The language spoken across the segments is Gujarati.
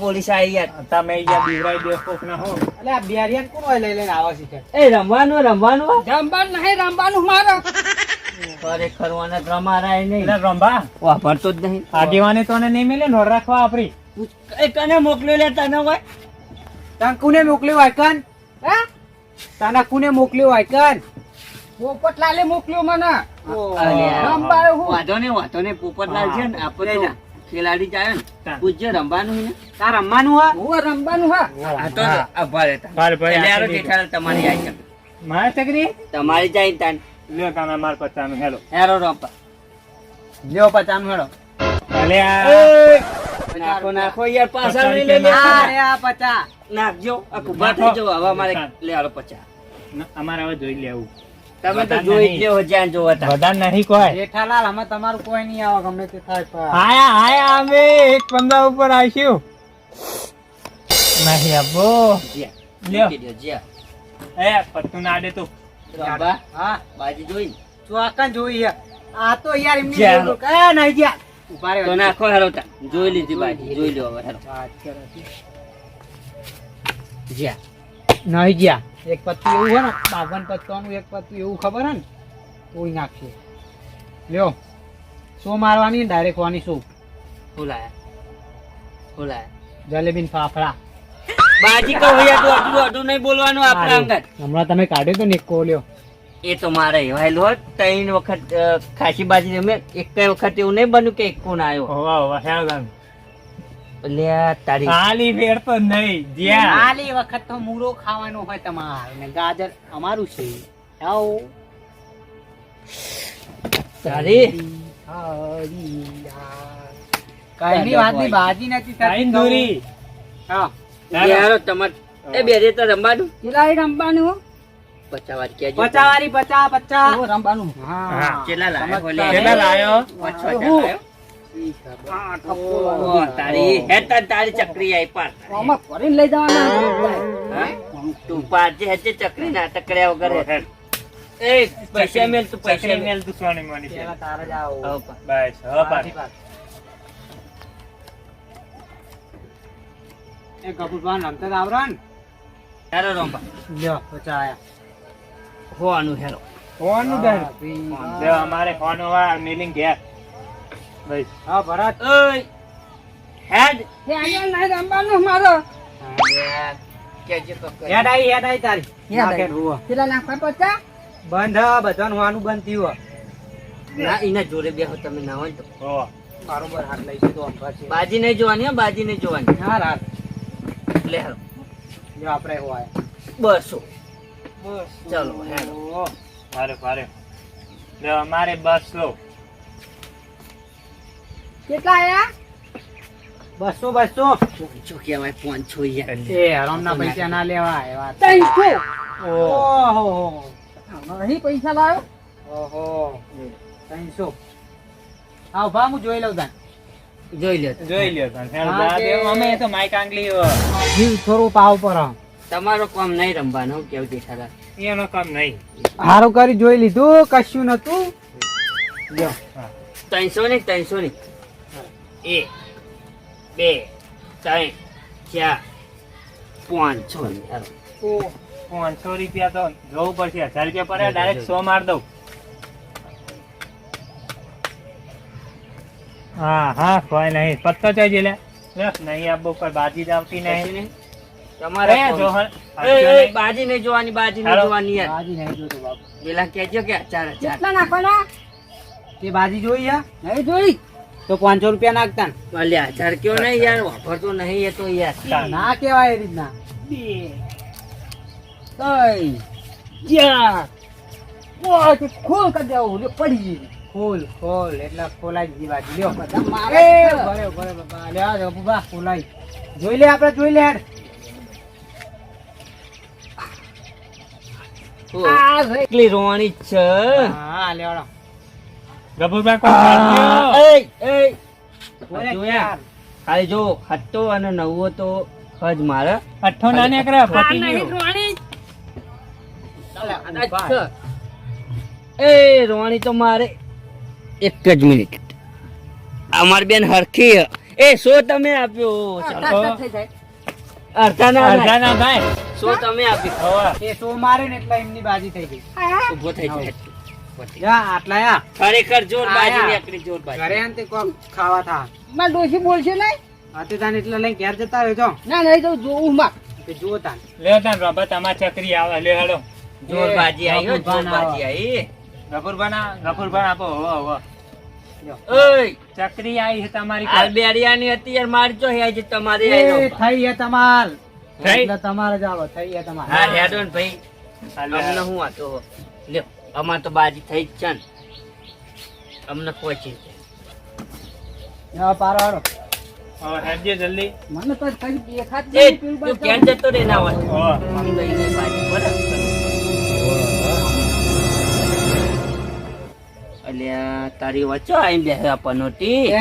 પોલીસ આવી તમે બીવરાઈ દો કોક ના હો. એટલે આ બેરિયાન કોણ હોય લઈ લઈને આવે કે? એ રમવાનું રમવાનું રમવાનું નહીં રમવાનું મારો. ખરેખર મને રમારાય નહીં. રંભા. વાપરતો જ નહીં. આગેવાને તો નહીં મિલે નોર રાખવા આપણી કને મોકલ્યો લે તને હોય? તને કુને મોકલ્યો આયકન હે? તને કુને મોકલ્યો આયકન પોપટલાલે મોકલ્યો મને. અલ્યા. રમવાયો હું. વાંધો નહીં વાંધો નહીં પોપટલાલ છે ને આપણે તો ખેલાડી જાય ને પૂજ્ય રમવાનું ને તાર રમવાનું હા? હું રમવાનું હા? આ તો અભાર ભારે ભાઈ હારો જેઠાલાલ તમારી છે. મારે ચકરી તમારી જાય તાન. લ્યો તમે માર પચાનું હેલો. હેરો રોપા. લ્યો પચાસ હેલો. અલે નાખો નાખો યાર નહીં લઈ લે. અરે આ પચાસ નાખજો. આ ઊભા થઈ જાઓ હવે મારે લે હાલો પચા. અમારે હવે જોઈ લેવું. તમે તો જોઈ નહીં. જ લેવો જ્યાં જોવો ત્યાં. વધારે નહીં કોઈ જેઠાલાલ અમે તમારું કોઈ નહીં આવે ગમે તે થાય પણ આયા આયા અમે એક પંદર ઉપર આવીશું નહીં આબો લ્યો. મૂકી દ્યો, જ્યાં. એ પત્તું ના દે તું રમવા હા બાજી જોઈ ચોકન જોઈ આ તો યાર એમની. નહીં ઊભા. તો નાખો જોઈ લીધી બાજી જોઈ લો હવે હેરો વાત કરે છે. જ્યાં. નહીં જ્યાં એક પત્તું એવું હોય ને બાવન પત્તાનું એક પત્તું એવું ખબર હે ને તોડી નાખશે લ્યો શું મારવાની ડાયરેક્ટ વાની શું? ફૂલાયા. ફૂલાયા. જલેબીન ફાફડા. બાજી કહું યાર તો અડધું અડધું નહીં બોલવાનું આપણા અંગત. હમણાં તમે કાઢ્યો તો ને એક કો લ્યો એ તો મારે એવાયેલું હોત. ત્રણ વખત ખાસી બાજી અમે એક વખત એવું નહીં બન્યું કે એક કોણ આવ્યો. હોવા હોવા આ તારી આલી ફેર તો નહીં જ્યાં. આલી વખત તો મૂળો ખાવાનો હોય તમારે. ને ગાજર અમારું છે. આવો. તારી કઈ ની બાજી નથી થતી આઈન દોરી. હા. યાર તમાર એ બે તો રમવાનું? કેટલા રમવાનું? હો? પચાસ પચા પચા. પચા રમવાનું. હા. કેટલા લાયો કેટલા લાયો? તારી હેડ તારી ચકરી આઈ પાર આમાં ફરીને લઈ જવાના તું પારજે હેજે ચકરી ના ટકર્યા વગર હેડ. એ પૈસા મેલ તું પૈસા મેલ મેલ તું છે તારે જ આવો હવે પાર. બસ હવે પાર. એ કપૂરભાઈ રમતા જ હેરો રંપા લ્યો પચા આયા હોવાનું હેરો ફોનનું દર. અમારે ફોન હોવા મિલિંગ ઘેર બસ હા ભરાત. ઓય હેડ. હે અહીંયા નહીં રમવાનું મારો હેડ આઈ હેડ આઈ તારી. હેડ. નાખે રૂવો. કેટલા નાખવા પચા બંધ હા બધાનું વાનું બંધ થયું ના એના જોડે બેહો તમે ના હોય તો. બરોબર હાથ લઈ તો બાજી નહીં જોવાની હો બાજી નહીં જોવાની. હા રાત લે હેરો જો આપણે હોય બસો. ચલો હેરો ભારે ભારે. જો અમારે બસ. લો કેટલા આયા? બસો બસો. શું કહેવાય પાંચસો યાર. એ હરામના પૈસા ના લેવા એ ત્રણસો? ઓહો. નહીં પૈસા લાવ્યો? ઓહો. ત્રણસો. હા ભા હું જોઈ લઉં તાન. જોઈ લે જોઈ લ્યો તને. હેલો હા, જા તે- દે. અમે તો માઈક આંગલી જીવ થોડું પાવ પર. તમારો કામ નહીં રમવાનું કેવું દેખાતા એનો કામ નહીં. હારું કરી જોઈ લીધું કશું નતું ત્રણસો ની ત્રણસો ની એક બે ત્રણ ચાર. પાંચસો પાંચસો રૂપિયા તો જવું પડશે. હજાર રૂપિયા પડે ડાયરેક્ટ સો માર દઉં. હા હા કોઈ નહીં. પત્તો ચાઈ લે. નહીં આપવું કોઈ બાજી જ આવતી નહીં? તમારે. બાજી નહીં જોવાની બાજી નહીં જોવાની યાર. બાજી નહીં જોતો બાપુ. પેલા કહેજો કે ચાર હજાર કેટલા નાખવાના? તે બાજી જોઈ હે? નહીં જોઈ? તો પાંચસો રૂપિયા નાખતા. હજાર કયો નહીં યાર વાપરતો નહીં એ તો યાર. ના કેવાય એ રીતના. ખોલ કરી દેવું પડી ખોલ ખોલ એટલે ખોલાઈ ગઈ બાજી લ્યો મારે જ. ભરે ભરે બાપા. લે આ ખોલાઈ. જોઈ લે આપણે જોઈ લે હેડ. આ એટલી રોવાની છે. હા લેવડો એય. બોલે જોયા? યાર. ખાલી જો હટ્ટો અને નવવો તો ખજ મારે. અઠ્ઠો ના નીકળે આ પતી નહીં એ રોણી તો મારે એક જ મિનિટ. અમારી બેન હરખી એ સો તમે આપ્યો. ચલો. અડધા ના અડધા ના થાય. સો તમે આપ્યો. એ સો મારે ને એટલે એમની બાજી થઈ ગઈ. ઊભો થઈ જાય. જા આટલા ખરેખર જોર બાજી નીકળી જોર બાજી ઘરે આને કોક ખાવા થા. માં ડોશી બોલશે ને હાથે તાને એટલે લઈને ઘેર જતા રહ્યો છો ના નહીં તો જોઉં માં તે જુઓ તાન. લ્યો તાન રોબા તમાર ચકરી આવે. લે હેડો. જોર બાજી આવી. જોર બાજી આવી ગફુરભાન આ- આપો હોવે હોવે ઓય. ચકરી આવી છે તમારી કાલ. બેરિયાની હતી યાર મારજો હે તમારી એ થઈ હે તમાર થઈ? તમારે જ આવો થઈ હે તમાર હા હેડો તો ભાઈ. હા, હું હતો લ્યો. અમાર તો બાજી થઈ જ છે ને. અમને પહોંચી હા, પારો હારો. હેડજે જલ્દી. મને તો કઈ દેખાત નહીં તું બાજુ. જતો રે ના હોય. હોવે. આમ ગઈને બાજી બરાબર. અલ્યા તારી વચ્ચો આઈ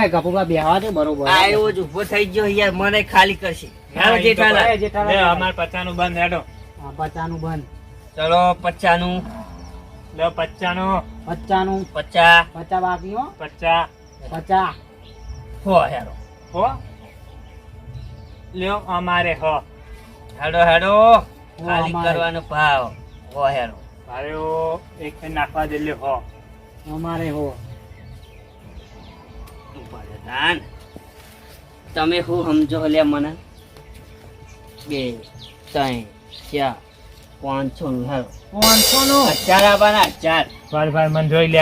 એ ગપુબા બેહવા દે બરોબર. આયો જ ઊભો થઈ ગયો યાર મને ખાલી કરશે. હેડો જેઠાલાલ. લે, અમાર પચાનું બંધ હેડો. હા, પચાનું બંધ. ચલો પચાનું. લે પચાનું પચાનું પચા પચા બાકી હો. પચા પચા હો હેરો. હો. લ્યો અમારે હો. હેડો હેડો. ખાલી કરવાનો ભાવ. હો હેરો. મારે હો એક નાખવા દે હો. અમારે હો. ભગવાન તમે શું સમજો લે મને? બે ત્રણ ચાર. પાંચસો નું પાંચસો નો? હજાર આવવાના હજાર ભાઈ ભાઈ મને જોઈ લે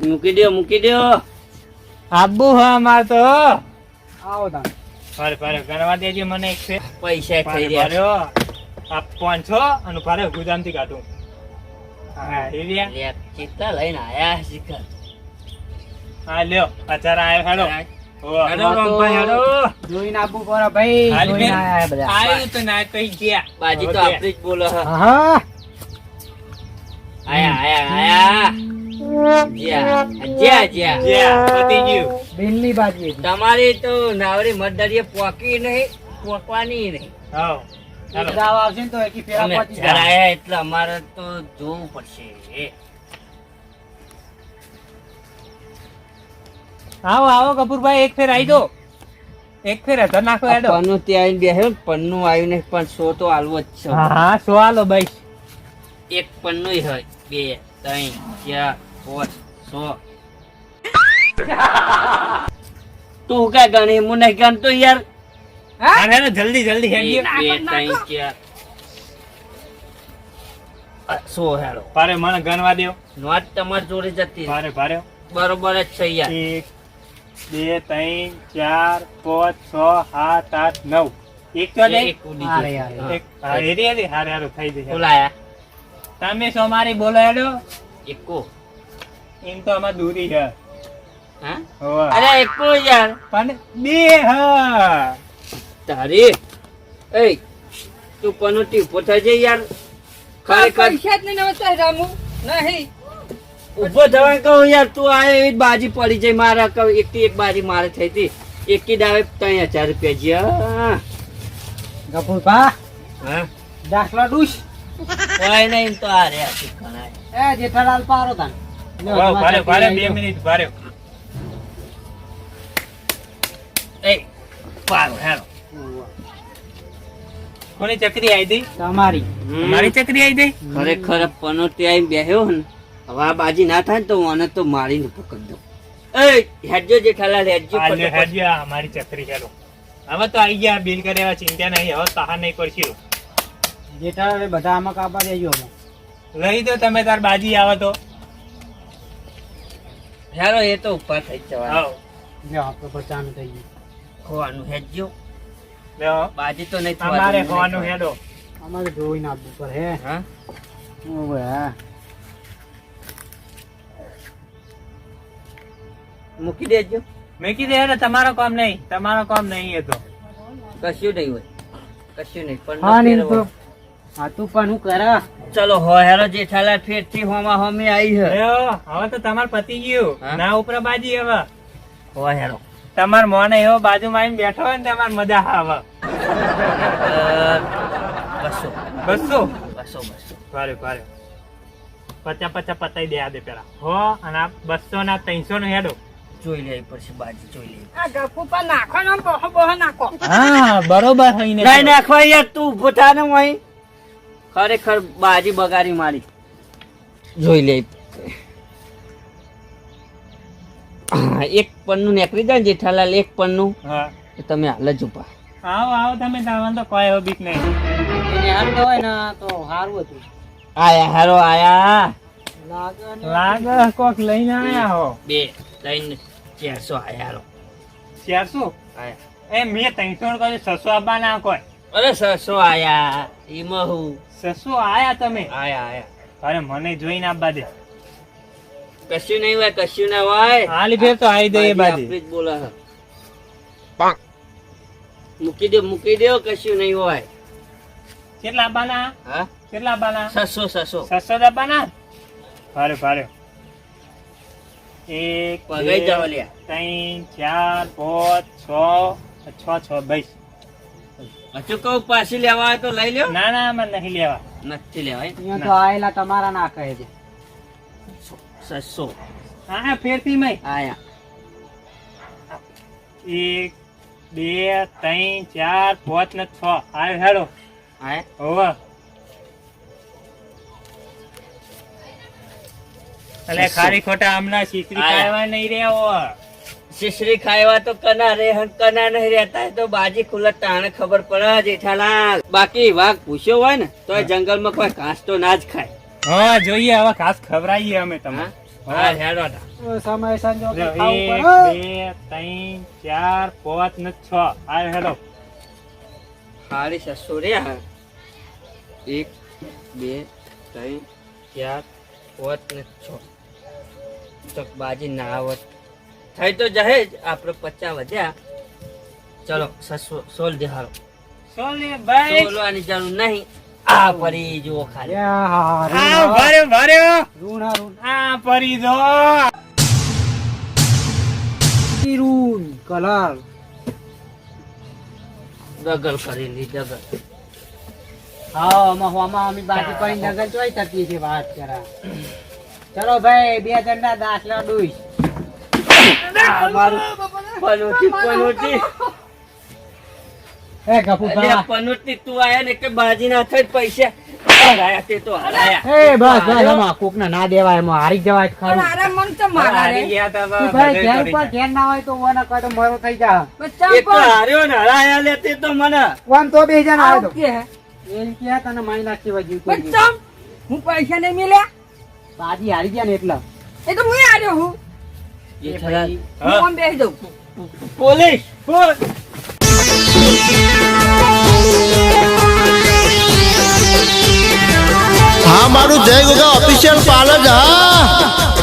મૂકી દો મૂકી દો આબુ હા અમાર તો આવો તાન ભારે ભારે ગણવા દેજે મને એક છે. પૈસા થઈ રહ્યા આ પાંચસો અને ફરે ગુદામથી કાઢું. હા એ રહ્યા. લે, ચિત્તા લઈને આયા શિખર હા લ્યો હજાર આયો હેડો. હોવે. હેડો રમભાઈ હેડો. જોઈને આપવું પડે ભાઈ હાલી જોઈને બેન. આયા બધા. આયું તો ના તો ઈ ગયા. બાજી તો હવે આપણે જ બોલો હ. હા આયા આયા આયા. જ્યાં જ્યાં જ્યાં. ગયા, પતી ગયું. બેનની બાજી હતી. તમારી તો નાવડી મતદારી પોકી નહીં પોકવાની નહીં. આવશે તો એટલે અમારે તો જોવું પડશે. આવો આવો કપૂરભાઈ એક ફેર આવી દો એક ફેર હતો નાખો હેડો. પન્નું ત્યાં આવીને બેહ્યો પન્નું આવ્યું નહીં પણ સો તો આલવો જ છે. હા હા સો આલો ભાઈ. એક પન્નું હોય બે ત્રણ ચાર પાંચ સો તું કા ગણી હું નહીં ગણતો યાર. હા? જલ્દી જલ્દી બે બે ત્રણ ચાર. સો હેડો. ભારે મને ગણવા દ્યો. નોટ તમારી જોડે જતી પારે ભારે ભારે બરોબર જ છે યાર. એક બે ત્રણ ચાર પાંચ છ સાત આઠ નવ. એક તો હારે, હારે. થઈ જશે. બોલાયા. તમે સો મારી બોલાયો એકો. એમ તો અમાર દૂરી છે. હા? અરે એકો યાર. પણ બે હા. તારી? એ તું પનોતી ઊભો થજે યાર. ખરેખર. પૈસા જ નહીં નમસ્કાર રામુ. નહીં. ઊભો થવા કહું યાર તું આ એવી બાજી પડી જાય મારા કહું એક થી એક બાજી મારે થઈ હતી. એકી દાવે ત્રણ હજાર રૂપિયા જ્યાં. ગફુરભા, હા? દાખલા ડૂસ. કોઈ નહીં તો આ રે. એ જેઠાલાલ પારો તાન ભારે ભારે ચકરી બે મિનિટ ભારે. એ પારો હેરો કોની ચકરી આવી હતી? તમારી. મારી ચકરી આવી હતી? ખરેખર પનોટી આવી બેહ્યો ને. હવે આ બાજી ના થાય ને તો આને તો મારીને પકડી દઉં. એ હેડજો જેઠાલાલ હેડજો. હેડજો, આ મારી ચકરી હેડો. હવે તો આવી ગયા બિલ કરે હવે ચિંતા નહીં હવે તાહા નહીં કરશી. જેઠાલાલ બધા આમાં કાપા દેજો લઈ દો તમે તાર બાજી આવો તો. હેરો એ તો ઉપર થઈ જવા જવાનું. હાવ. આપણે બચાનું થઈ ગયું. ખોવાનું હેડજો. લ્યો, બાજી તો નહીં અમારે ખોવાનું હેડો. અમારે જોઈને આપવું પડે હે? હા? ઓવે, હા. મૂકી દેજો. મૂકી દે ને તમારો કામ નહીં તમારો કામ નહીં એ તો. કશું નહીં હોય. કશું નહીં પણ હા નહીં તો હા તું પણ હું કરા. ચલો હો હેરો જેઠાલાલ ફેરથી હોમા હોમી આવી હે હવે તો તમાર પતી ગયું? ના ઉપર બાજી હવે. હો હેરો તમાર મોને એવો બાજુમાં આવીને બેઠો હોય ને તમાર મજા આવે બસો. બસો? બસો બસો. ભારે ભારે પચાસ પચાસ પતાઈ દે આ દે પેલા. હો અને આ બસો ના ત્રણસો નો હેડો. જોઈ લેવી પછી બાજી જોઈ લેવી આ પર નાખો ને બહો બહો નાખો. હા બરોબર નાખવા યાર તું ઊભો થા ને હું ખરેખર બાજી બગાડી મારી. જોઈ લે. હા, એક પન્નું નીકળી જાય જેઠાલાલ એક પન્નું. હા. તમે હાલ જ ઊભા આવો આવો તમે તમારે તો કોઈ હવે બીક નહીં. એને હાલતો હોય ને તો સારું હતું. આયા હારો આયા. લાગે કોક લઈને આયા હો. બે ત્રણ ચારસો આયા ચારસો એ મેં ત્રણસો નો કહ્યું છસો આપવા ના કોઈ? અરે સસો આયા એમાં હું. સસો આયા તમે? આયા આયા. અરે મને જોઈને આપવા દે. કશું નહીં હોય કશું ના હોય. હાલી ફેર તો આવી દઈએ બાજી બાજી. આપણી જ મૂકી દો મૂકી દો કશું નહીં હોય. કેટલા બાના હા? કેટલા બાના સસો સસો સસો દબાના ભારે ભારે એક બે, ત્રણ ચાર પાંચ છ છ છ બાઈસ હજુ પાછી લેવા હોય તો લઈ લ્યો. ના ના મને નહીં લેવા. નથી લેવાય. તો આયેલા તમારા ના કહે છે. સસો હા હા મય. આયા. એક બે ત્રણ ચાર પાંચ ને છ. આવ્યો હેડો. આયા. હોવે. એટલે ખારી ખોટા હમણાં શીશરી ખાવા નહીં રહ્યા શીશરી ખાવા તો કના રે કના નહીં રહેતા તો બાજી ખુલત તાણે ખબર પડે જેઠાલાલ. બાકી વાઘ પૂછ્યો હોય ને તો જંગલ જંગલમાં કોઈ ઘાસ તો ના જ ખાય. હા જોઈએ હવે ખાસ ખવડાવીએ અમે તમે હા? હા. હેડો સમય સાંજો એક બે ત્રણ ચાર પાંચ ને છ. હા હેડો. ખાલી સસો રે એક બે ત્રણ ચાર પાંચ ને છ. તો બાજી ના આવત. થઈ તો જહે જ આપણે પચાસ વધ્યા. ચલો સોલ દેહારો ભાઈ સોલવાની જરૂર નહીં. આ ફરી જુઓ ખાલી. આ રૂણ, ભર્યો ભર્યો. રૂણ, આ પરી દો. રૂણ, કલર દગલ કરેલી ડગલ. હા આમાં હોમાં અમે બાકી પડી નગર જોઈ થતી છે વાત કરા. ચલો ભાઈ બે જણના દાખલા એ ગપુ અલ્યા તું આયા ને કે બાજી ના થઈ પૈસા? હરાયા તે તો હરાયા એ બસ બસ આમાં કોક ના દેવાય એમાં હારી જવાય ખરું. મારા મન તો મારા રે. ભાઈ ઘેર ઘેર ના હોય તો ઓને કહે તો મરો થઈ જા. બચ્ચા તો હાર્યો ને હરાયા લે તે તો મને. ઓમ તો બે જણ આવે તો. કે કે તને નાખી હું પૈસા નહીં મિલ્યા? બાજી હારી ગયા ને એટલા. એ તો હું હાર્યો હું. જેઠાલાલ, હું હા. આમ બેસી દઉં પોલીસ પોલીસ. હા મારું જય ગોગા ઓફિશિયલ પાર્લર હા.